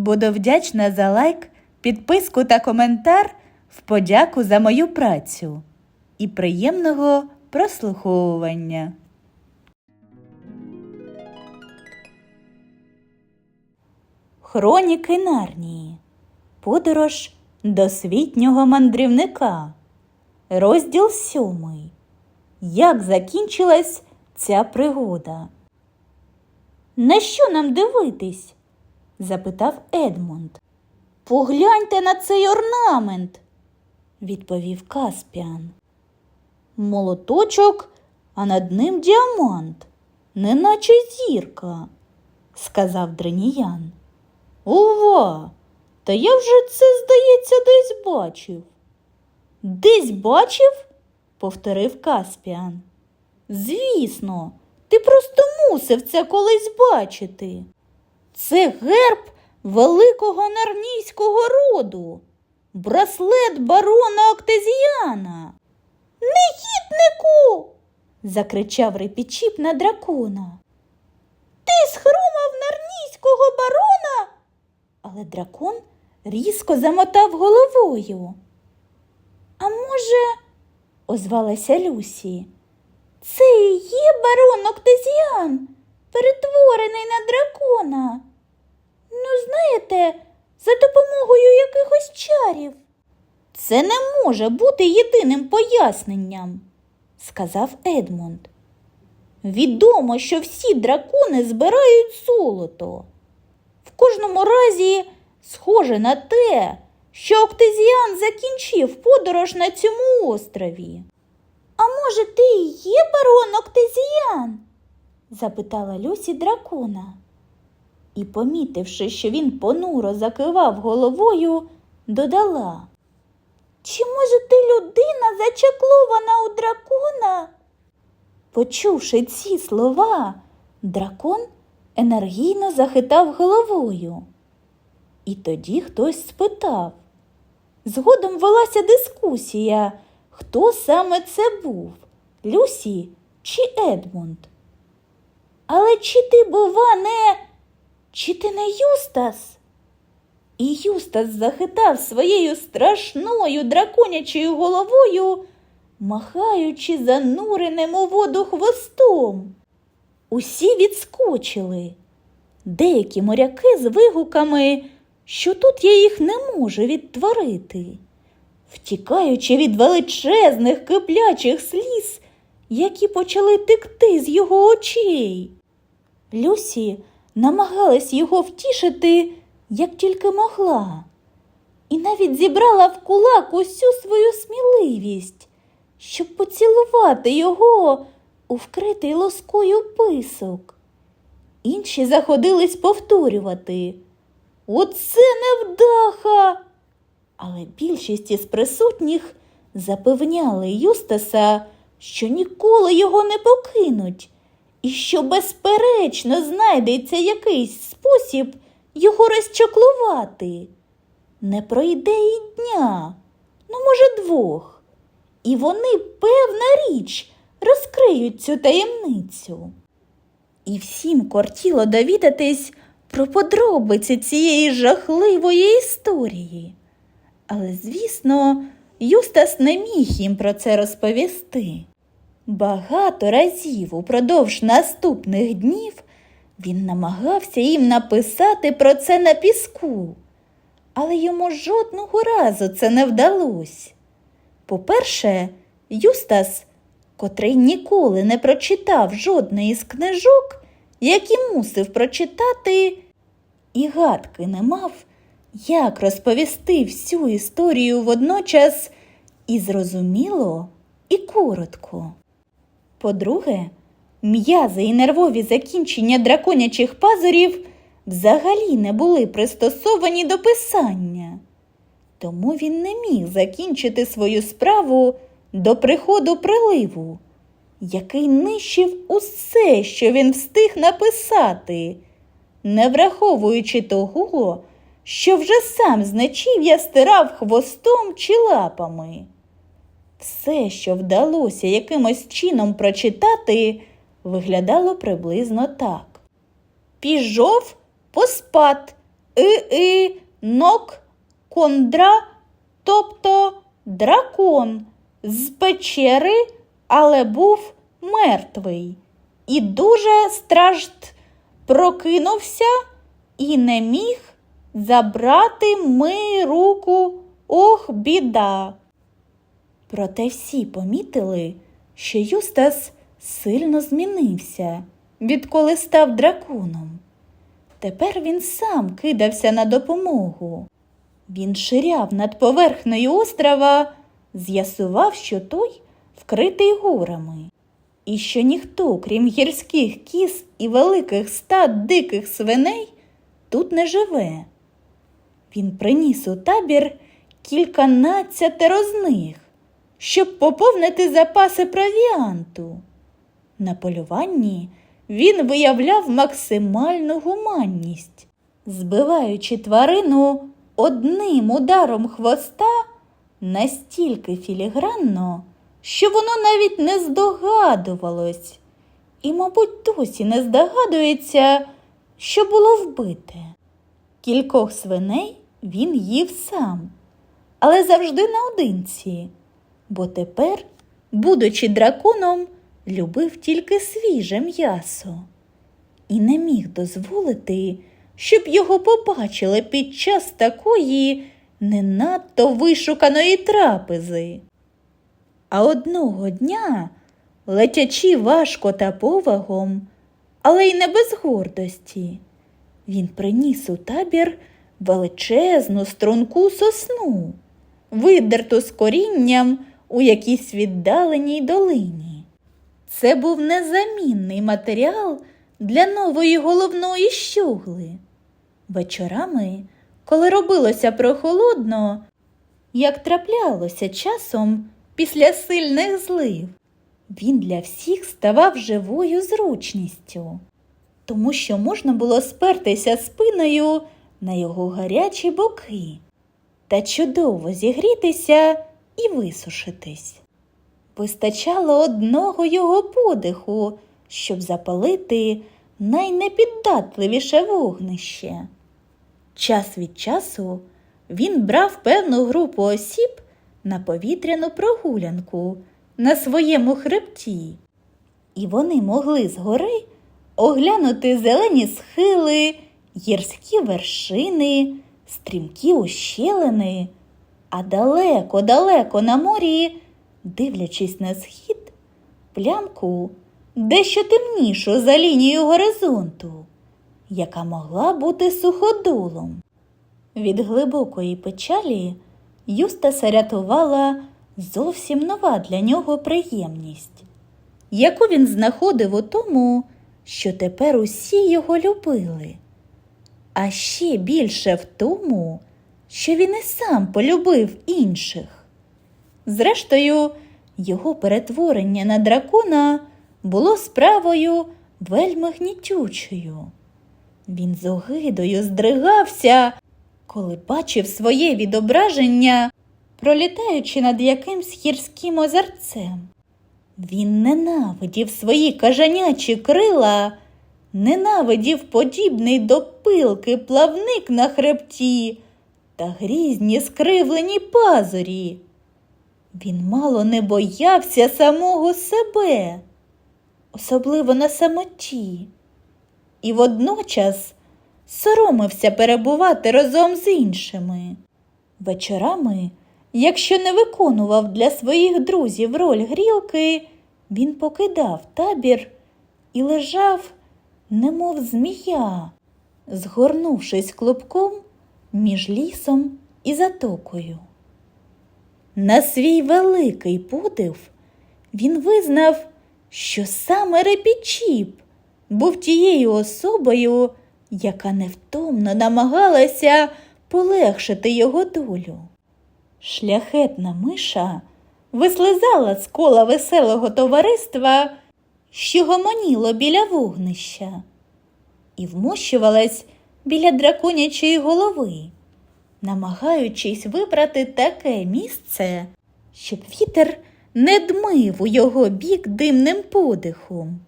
Буду вдячна за лайк, підписку та коментар в подяку за мою працю і приємного прослуховування. Хроніки Нарнії. Подорож досвітнього мандрівника. Розділ сьомий. Як закінчилась ця пригода? На що нам дивитись? Запитав Едмунд. Погляньте на цей орнамент, відповів Каспіан. Молоточок, а над ним діамант, неначе зірка, сказав Дреніян. Ова! Та я вже це, здається, десь бачив. Десь бачив? повторив Каспіан. Звісно, ти просто мусив це колись бачити. Це герб великого нарнійського роду, браслет барона Октезіана. Негіднику. закричав репічіп на дракона. Ти схрумав нарнійського барона? Але дракон різко замотав головою. А може, озвалася Люсі, це і є барон Октезіан, перетворений на дракона. Ну, знаєте, за допомогою якихось чарів. Це не може бути єдиним поясненням, сказав Едмунд. Відомо, що всі дракони збирають золото. В кожному разі схоже на те, що Октезіан закінчив подорож на цьому острові. А може, ти і є барон Октезіан? запитала Люсі дракона. І, помітивши, що він понуро закивав головою, додала. Чи може ти людина зачаклована у дракона? Почувши ці слова, дракон енергійно захитав головою. І тоді хтось спитав. Згодом велася дискусія, хто саме це був Люсі чи Едмунд. Але чи ти, бува, не, чи ти не Юстас? І Юстас захитав своєю страшною драконячою головою, махаючи зануреним у воду хвостом. Усі відскочили. Деякі моряки з вигуками, що тут я їх не можу відтворити, втікаючи від величезних киплячих сліз, які почали текти з його очей. Люсі намагалась його втішити, як тільки могла, і навіть зібрала в кулак усю свою сміливість, щоб поцілувати його у вкритий лоскою писок. Інші заходились повторювати Оце невдаха. Але більшість із присутніх запевняли Юстаса, що ніколи його не покинуть, і що, безперечно, знайдеться якийсь спосіб його розчаклувати. Не пройде і дня, ну, може, двох, і вони, певна річ, розкриють цю таємницю. І всім кортіло довідатись про подробиці цієї жахливої історії. Але, звісно, Юстас не міг їм про це розповісти. Багато разів упродовж наступних днів він намагався їм написати про це на піску, але йому жодного разу це не вдалося. По-перше, Юстас, котрий ніколи не прочитав жодної з книжок, які мусив прочитати, і гадки не мав, як розповісти всю історію водночас і зрозуміло, і коротко. По-друге, м'язи і нервові закінчення драконячих пазурів взагалі не були пристосовані до писання, тому він не міг закінчити свою справу до приходу приливу, який нищив усе, що він встиг написати, не враховуючи того, що вже сам з нечів'я стирав хвостом чи лапами. Все, що вдалося якимось чином прочитати, виглядало приблизно так. Пішов поспат, и нок кондра, тобто дракон з печери, але був мертвий. І дуже стражд прокинувся і не міг забрати ми руку, ох, біда. Проте всі помітили, що Юстас сильно змінився, відколи став драконом. Тепер він сам кидався на допомогу. Він ширяв над поверхнею острова, з'ясував, що той вкритий горами, і що ніхто, крім гірських кіз і великих стад диких свиней, тут не живе. Він приніс у табір кільканадцятеро з них, щоб поповнити запаси провіанту. На полюванні він виявляв максимальну гуманність, збиваючи тварину одним ударом хвоста настільки філігранно, що воно навіть не здогадувалось, і, мабуть, досі не здогадується, що було вбите. Кількох свиней він їв сам, але завжди наодинці, бо тепер, будучи драконом, любив тільки свіже м'ясо і не міг дозволити, щоб його побачили під час такої не надто вишуканої трапези. А одного дня, летячи важко та повагом, але й не без гордості, він приніс у табір величезну струнку сосну, видерту з корінням у якійсь віддаленій долині. Це був незамінний матеріал для нової головної щугли. Вечорами, коли робилося прохолодно, як траплялося часом після сильних злив, він для всіх ставав живою зручністю, тому що можна було спертися спиною на його гарячі боки та чудово зігрітися і висушитись. Вистачало одного його подиху, щоб запалити найнепіддатливіше вогнище. Час від часу він брав певну групу осіб на повітряну прогулянку на своєму хребті, і вони могли згори оглянути зелені схили, гірські вершини, стрімкі ущелини, а далеко-далеко на морі, дивлячись на схід, плямку дещо темнішу за лінією горизонту, яка могла бути суходолом. Від глибокої печалі Юстаса рятувала зовсім нова для нього приємність, яку він знаходив у тому, що тепер усі його любили, а ще більше в тому, що він і сам полюбив інших. Зрештою, його перетворення на дракона було справою вельми гнітючою. Він з огидою здригався, коли бачив своє відображення, пролітаючи над якимсь гірським озерцем. Він ненавидів свої кажанячі крила, ненавидів подібний до пилки плавник на хребті та грізні скривлені пазурі. Він мало не боявся самого себе, особливо на самоті, і водночас соромився перебувати разом з іншими. Вечорами, якщо не виконував для своїх друзів роль грілки, він покидав табір і лежав, немов змія, згорнувшись клубком між лісом і затокою. На свій великий подив він визнав, що саме Репічіп був тією особою, яка невтомно намагалася полегшити його долю. Шляхетна миша вислизала з кола веселого товариства, що гомоніло біля вогнища, і вмощувалась біля драконячої голови, намагаючись вибрати таке місце, щоб вітер не дмив у його бік димним подихом.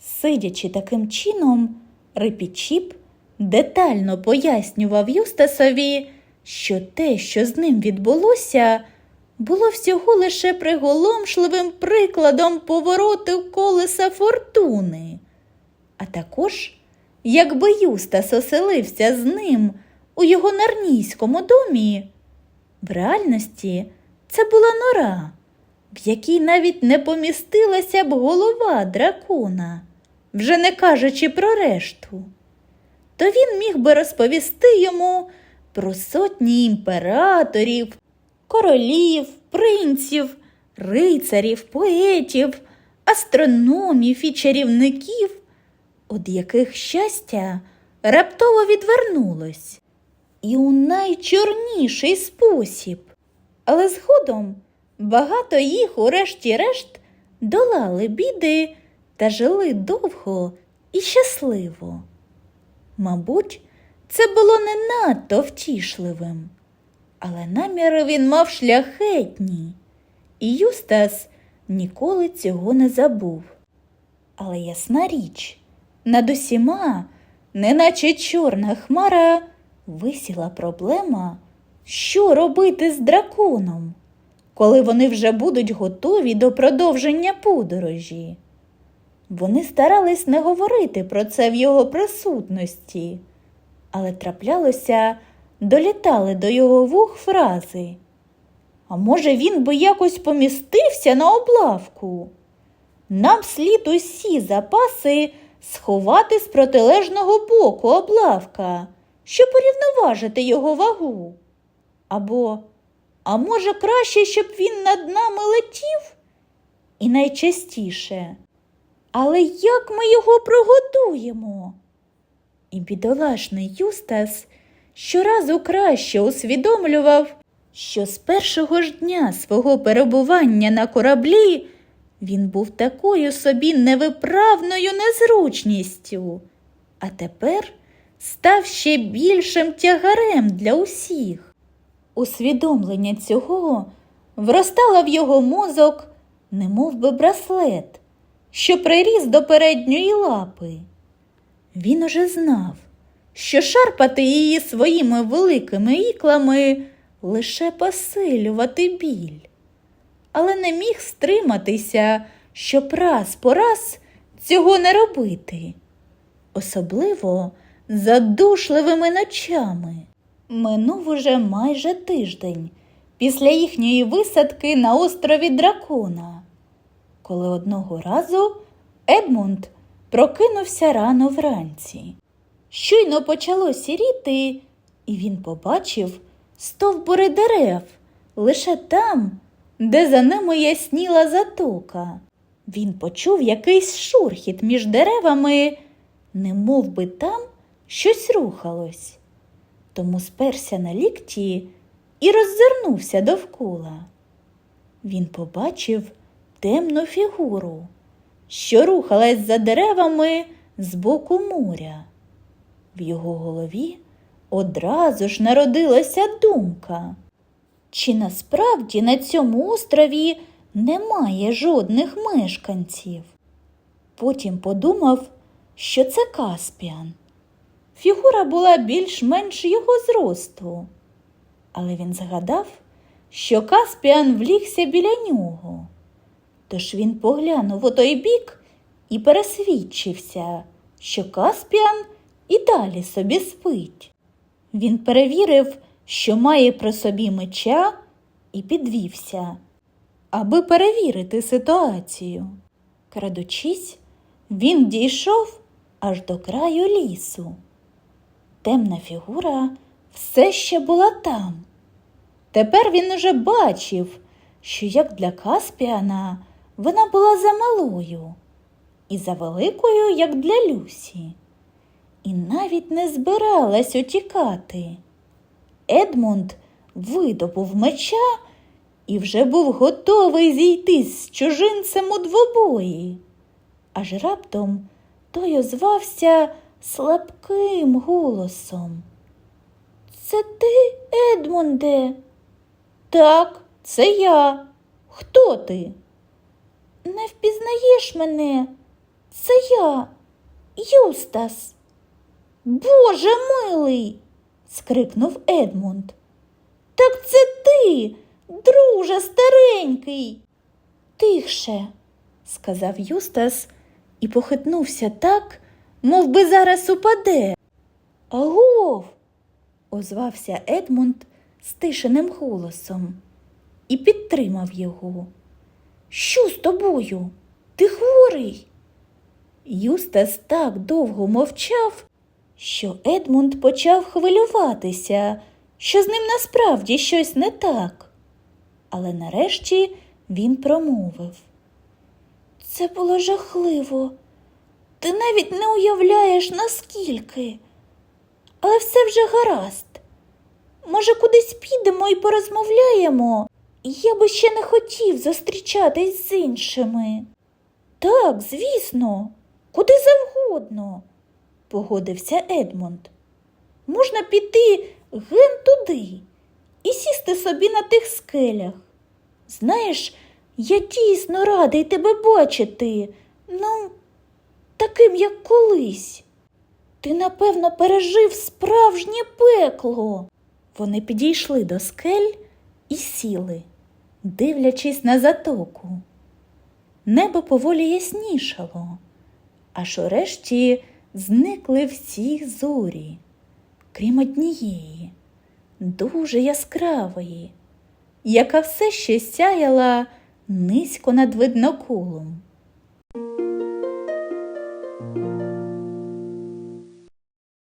Сидячи таким чином, Рипічіп детально пояснював Юстасові, що те, що з ним відбулося, було всього лише приголомшливим прикладом повороту колеса фортуни. А також, якби Юстас оселився з ним у його нарнійському домі, в реальності це була нора, в якій навіть не помістилася б голова дракона, вже не кажучи про решту. То він міг би розповісти йому про сотні імператорів, королів, принців, рицарів, поетів, астрономів і чарівників, від яких щастя раптово відвернулось, і у найчорніший спосіб. Але згодом багато їх, урешті-решт, долали біди та жили довго і щасливо. Мабуть, це було не надто втішливим, але наміри він мав шляхетні, і Юстас ніколи цього не забув. Але ясна річ, над усіма, неначе чорна хмара, висіла проблема, що робити з драконом, коли вони вже будуть готові до продовження подорожі. Вони старались не говорити про це в його присутності, але траплялося, долітали до його вух фрази. А може, він би якось помістився на облавку? Нам слід усі запаси сховати з протилежного боку облавка, щоб порівноважити його вагу. Або, а може, краще, щоб він над нами летів? І найчастіше. Але як ми його прогодуємо? І бідолашний Юстас щоразу краще усвідомлював, що з першого ж дня свого перебування на кораблі він був такою собі невиправною незручністю, а тепер став ще більшим тягарем для усіх. Усвідомлення цього вростало в його мозок, немов би браслет що приріс до передньої лапи. Він уже знав, що шарпати її своїми великими іклами лише посилювати біль, але не міг стриматися, щоб раз по раз цього не робити, особливо задушливими ночами. Минув уже майже тиждень після їхньої висадки на острові Дракона коли одного разу Едмунд прокинувся рано вранці. Щойно почало сіріти, і він побачив стовбури дерев лише там, де за ними ясніла затока. Він почув якийсь шурхіт між деревами, не мов би там щось рухалось. Тому сперся на лікті і роззирнувся довкола. Він побачив темну фігуру, що рухалась за деревами з боку моря. В його голові одразу ж народилася думка, чи насправді на цьому острові немає жодних мешканців. Потім подумав, що це Каспіан. Фігура була більш-менш його зросту, але він згадав, що Каспіан влігся біля нього. Тож він поглянув у той бік і пересвідчився, що Каспіан і далі собі спить. Він перевірив, що має при собі меча, і підвівся, аби перевірити ситуацію. Крадучись, він дійшов аж до краю лісу. Темна фігура все ще була там. Тепер він уже бачив, що як для Каспіана вона була замалою і за великою, як для Люсі, і навіть не збиралась утікати. Едмунд видобув меча і вже був готовий зійтись з чужинцем у двобої. Аж раптом той озвався слабким голосом. Це ти, Едмунде? Так, це я. Хто ти? Не впізнаєш мене? Це я, Юстас. Боже милий. Скрикнув Едмунд. Так це ти, друже старенький. Тихше, сказав Юстас і похитнувся так, мов би зараз упаде. Агов, озвався Едмунд стишеним голосом і підтримав його. Що з тобою? Ти хворий? Юстас так довго мовчав, що Едмунд почав хвилюватися, що з ним насправді щось не так. Але нарешті він промовив. Це було жахливо. Ти навіть не уявляєш, наскільки. Але все вже гаразд. Може, кудись підемо і порозмовляємо? Я би ще не хотів зустрічатись з іншими. Так, звісно, куди завгодно, погодився Едмунд. Можна піти ген туди і сісти собі на тих скелях. Знаєш, я дійсно радий тебе бачити, ну, таким, як колись. Ти, напевно, пережив справжнє пекло. Вони підійшли до скель і сіли, дивлячись на затоку. Небо поволі яснішало, аж урешті зникли всі зорі, крім однієї, дуже яскравої, яка все ще сяяла низько над видноколом.